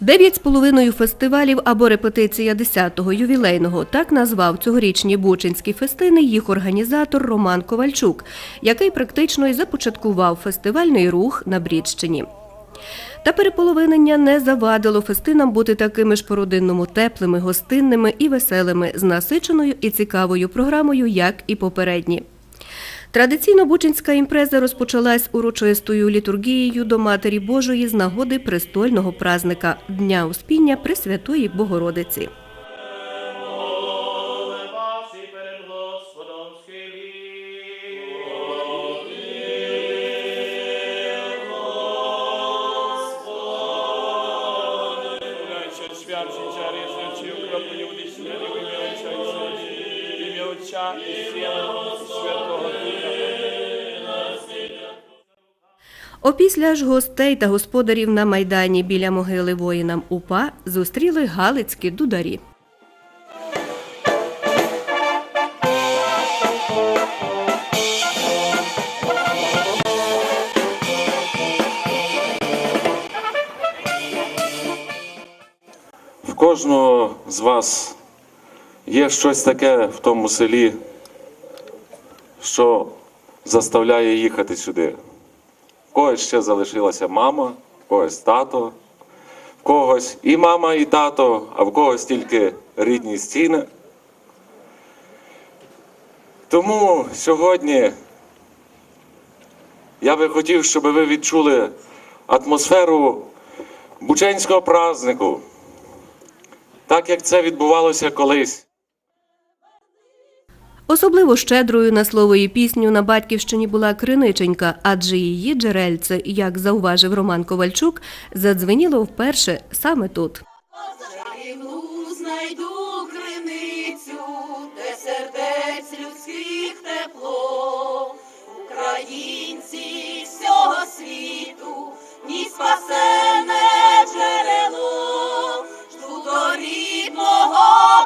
Дев'ять з половиною фестивалів або репетиція 10-го ювілейного так назвав цьогорічні Бучинські фестини їх організатор Роман Ковальчук, який практично і започаткував фестивальний рух на Брідщині. Та переполовинення не завадило фестинам бути такими ж по-родинному теплими, гостинними і веселими, з насиченою і цікавою програмою, як і попередні. Традиційно бучинська імпреза розпочалась урочистою літургією до Матері Божої з нагоди престольного празника Дня Успіння Пресвятої Богородиці. Схилі. Ojcze Опісля ж гостей та господарів на майдані біля могили воїнам УПА зустріли галицькі дударі. В кожного з вас є щось таке в тому селі, що заставляє їхати сюди. В когось ще залишилася мама, в когось тато, в когось і мама, і тато, а в когось тільки рідні стіни. Тому сьогодні я би хотів, щоб ви відчули атмосферу бученського празднику так як це відбувалося колись. Особливо щедрою на слово і пісню на батьківщині була Криниченька, адже її джерельце, як зауважив Роман Ковальчук, задзвеніло вперше саме тут. Знайду криницю, де сердець людських тепло, українці всього світу, ні спасене джерело, жду до рідного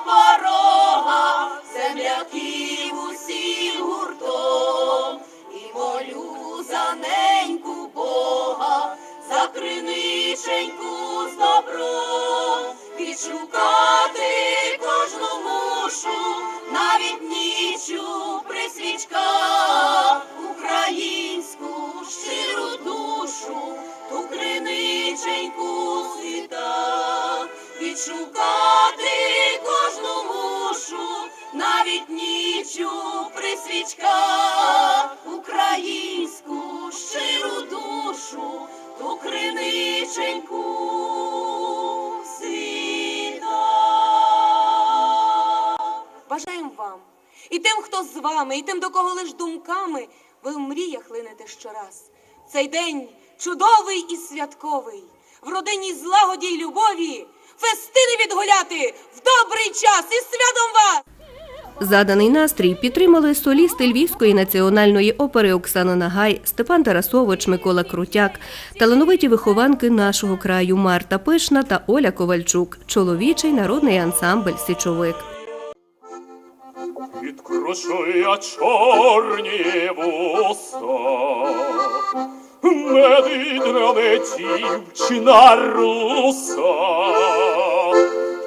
вам і тим, хто з вами, і тим, до кого лиш думками ви в мріях линете щораз. Цей день чудовий і святковий, в родині злагоді й любові, фестини відгуляти в добрий час і святом вас! Заданий настрій підтримали солісти Львівської національної опери Оксана Нагай, Степан Тарасович, Микола Крутяк, талановиті вихованки нашого краю Марта Пишна та Оля Ковальчук, чоловічий народний ансамбль Січовик. Відкручує чорні вуса, медитна не дівчина руса,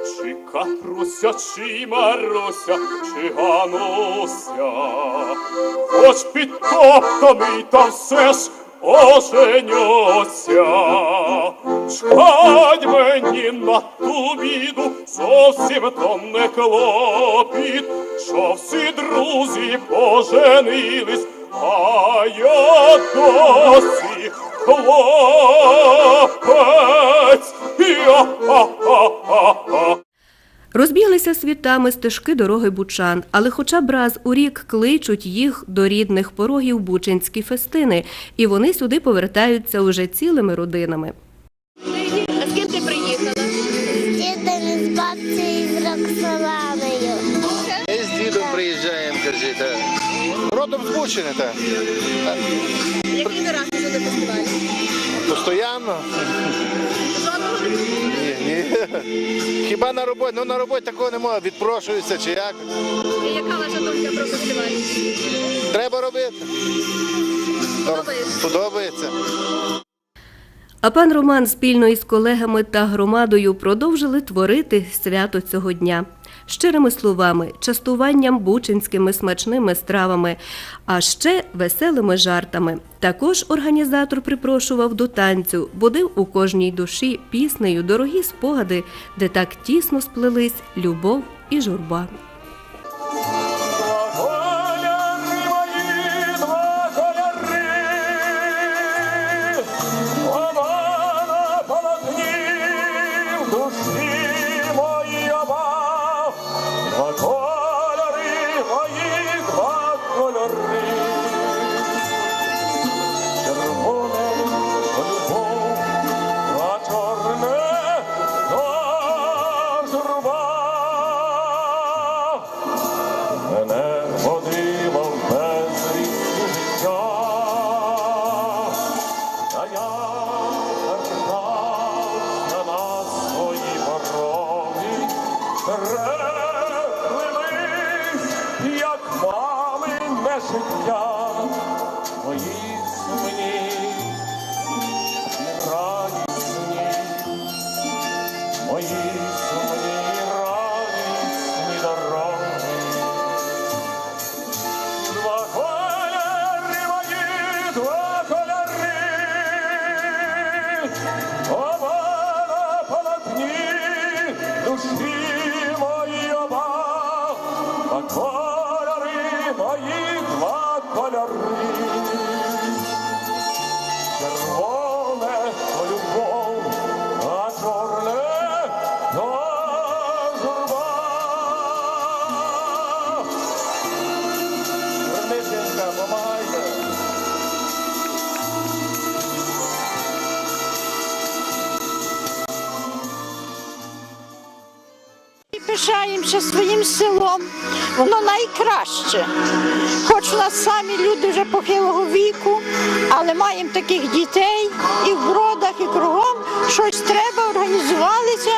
чи катруся, чи маруся, чи гануся, хоч підтоптаний, та все ж оженюся. Чхать мені на ту біду, зовсім то не клопіт, що всі друзі поженились, а я досі хлопець. Я-ха-ха-ха-ха. Розбіглися світами стежки дороги Бучан, але хоча б раз у рік кличуть їх до рідних порогів бучинські фестини, і вони сюди повертаються уже цілими родинами. А з ким ти приїхала? Дідом з бабцею з Роксоланою. Ми з дідом приїжджаємо, кажи, так. Родом з Бучини, так. Який ви раз сюди фестиваль? Постоянно. Хіба на роботі? Ну на роботі такого немає. Відпрошуюся чи як. І яка ваша думка про фестиваль? Треба робити. Подобається? Подобається. А пан Роман спільно із колегами та громадою продовжили творити свято цього дня. Щирими словами, частуванням бучинськими смачними стравами, а ще веселими жартами. Також організатор припрошував до танцю, будив у кожній душі піснею дорогі спогади, де так тісно сплелись любов і журба. мої пишаємося своїм селом. Воно найкраще. Хоч у нас самі люди вже похилого віку, але маємо таких дітей і в бродах, і кругом. Щось треба, організувалися,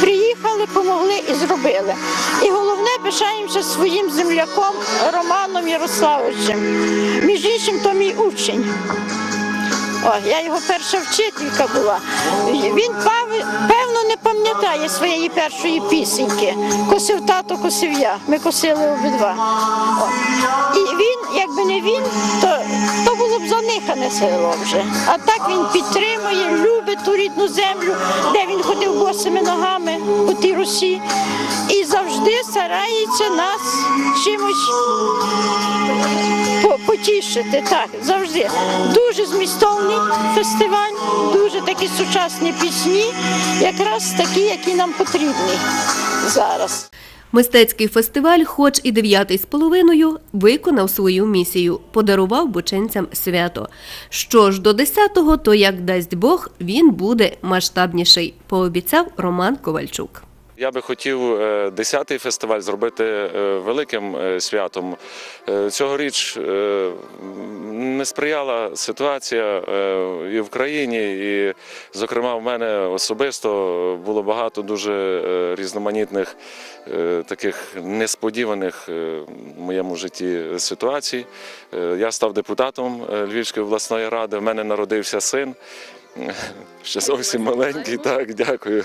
приїхали, помогли і зробили. І головне, пишаємося своїм земляком Романом Ярославовичем. Між іншим, то мій учень. О, я його перша вчителька була. Він певно не пам'ятає своєї першої пісеньки. Косив тато, косив я. Ми косили обидва. І він, якби не він, то, то було б село вже. А так він підтримує, любить ту рідну землю, де він ходив босими ногами у тій Русі. І завжди старається нас чимось потішити. Так, завжди. Дуже змістовний фестиваль, дуже такі сучасні пісні, якраз такі, які нам потрібні зараз. Мистецький фестиваль, хоч і дев'ятий з половиною, виконав свою місію, подарував бученцям свято. Що ж до десятого, то як дасть Бог, він буде масштабніший, пообіцяв Роман Ковальчук. Я би хотів е, 10-й фестиваль зробити е, великим е, святом. Е, Цьогоріч е, не сприяла ситуація е, і в країні, і, зокрема, в мене особисто було багато дуже е, різноманітних е, таких несподіваних е, в моєму житті ситуацій. Е, Я став депутатом е, Львівської обласної ради. В мене народився син. Ще зовсім маленький, так, дякую.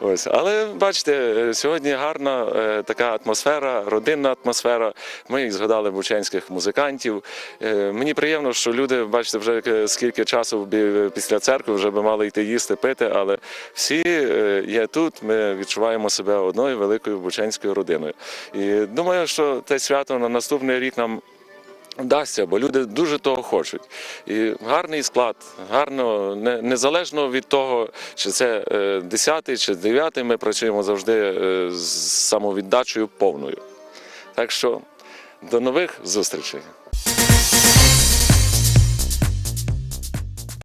Ось. Але бачите, сьогодні гарна е, така атмосфера, родинна атмосфера. Ми їх згадали бученських музикантів. Е, мені приємно, що люди, бачите, вже е, скільки часу після церкви вже би мали йти їсти, пити, але всі е, є тут. Ми відчуваємо себе одною великою бученською родиною. І думаю, що те свято на наступний рік нам Вдасться, бо люди дуже того хочуть. І гарний склад, гарно, не, незалежно від того, чи це е, 10 чи 9, ми працюємо завжди е, з самовіддачею повною. Так що до нових зустрічей.